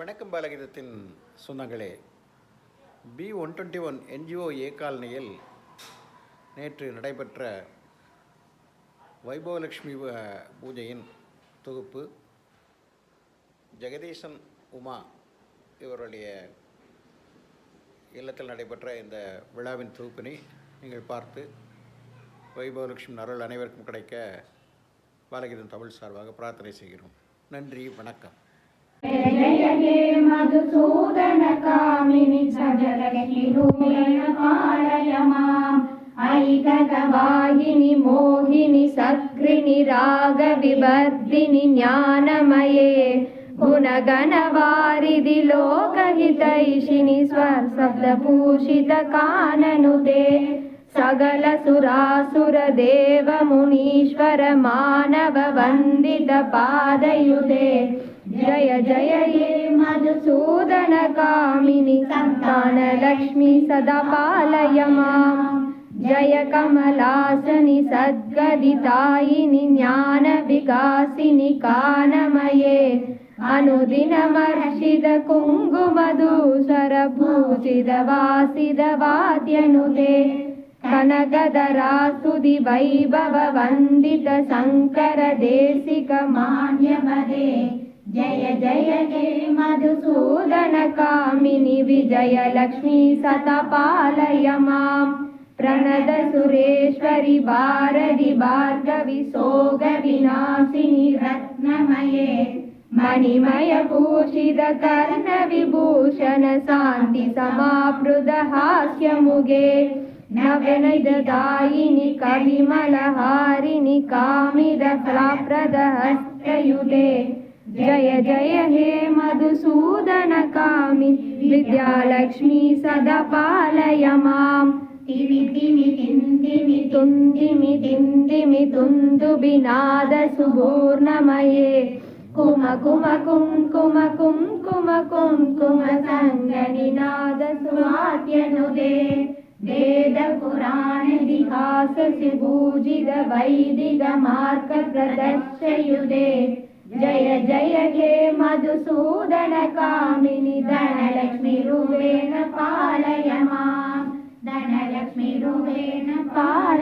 வணக்கம் பாலகீதத்தின் சொந்தங்களே. B one twenty one NGO A காலனியில் நேற்று நடைபெற்ற வைபவலக்ஷ்மி பூஜையின் தொகுப்பு. ஜெகதீசன் உமா இவருடைய இல்லத்தில் நடைபெற்ற இந்த விழாவின் தொகுப்பினை நீங்கள் பார்த்து வைபவலட்சுமி அருள் அனைவருக்கும் கிடைக்க பாலகீதம் தமிழ் சார்பாக பிரார்த்தனை செய்கிறோம். நன்றி வணக்கம். जय हे मधुसूदनकामिनि सजलक्ष्मीरूपेण पालय माम् ऐकगवाहिनि मोहिनि सकृणि रागविवर्धिनि ज्ञानमये गुणगणवारिधि लोकहितैषिणि स्वशब्दभूषितकाननुते सकल सुरासुर देव मुनीश्वर मानव वन्दित पादयुते जय जय हे मधुसूदन कामिनि सन्तानलक्ष्मी सदा पालय माम् जय कमलासनि सद्गदितायिनि ज्ञानविकासिनि कानमये अनुदिनमर्षित कुङ्कुमधूसर पूजित वासिद वाद्यनुते कनकधरास्तुति वैभव वन्दित शङ्कर देशिक मान्यमदे जय जय हे मधुसूदन कामिनि विजय लक्ष्मी सतपालय माम् प्रणद सुरेश्वरि भारति भार्गवि सोग विनाशिनि रत्नमये। मणिमय भूषित कर्ण विभूषण शान्ति समापृत हास्यमुगे नवनिदायिनि कविमलहारिणि कामिद फलप्रद हस्तयुते जय जय हे मधुसूदन कामि विद्यालक्ष्मी सदा पालय माम् तिमि तिमि तिन्दिमि तुन्दिमि तिन्दिमि तुन्दुबिनाद सुपूर्णमये कुम कुम कुं कुम कुं कुम कुं कुम सङ्गनिनाद सुवाद्यनुदे वेद सुपूजित वैदिक मार्ग प्रदर्शयुदे जय जय हे मधुसूदन कामिनि धनलक्ष्मी रूपेण पालय माम् धनलक्ष्मी रूपेण पालय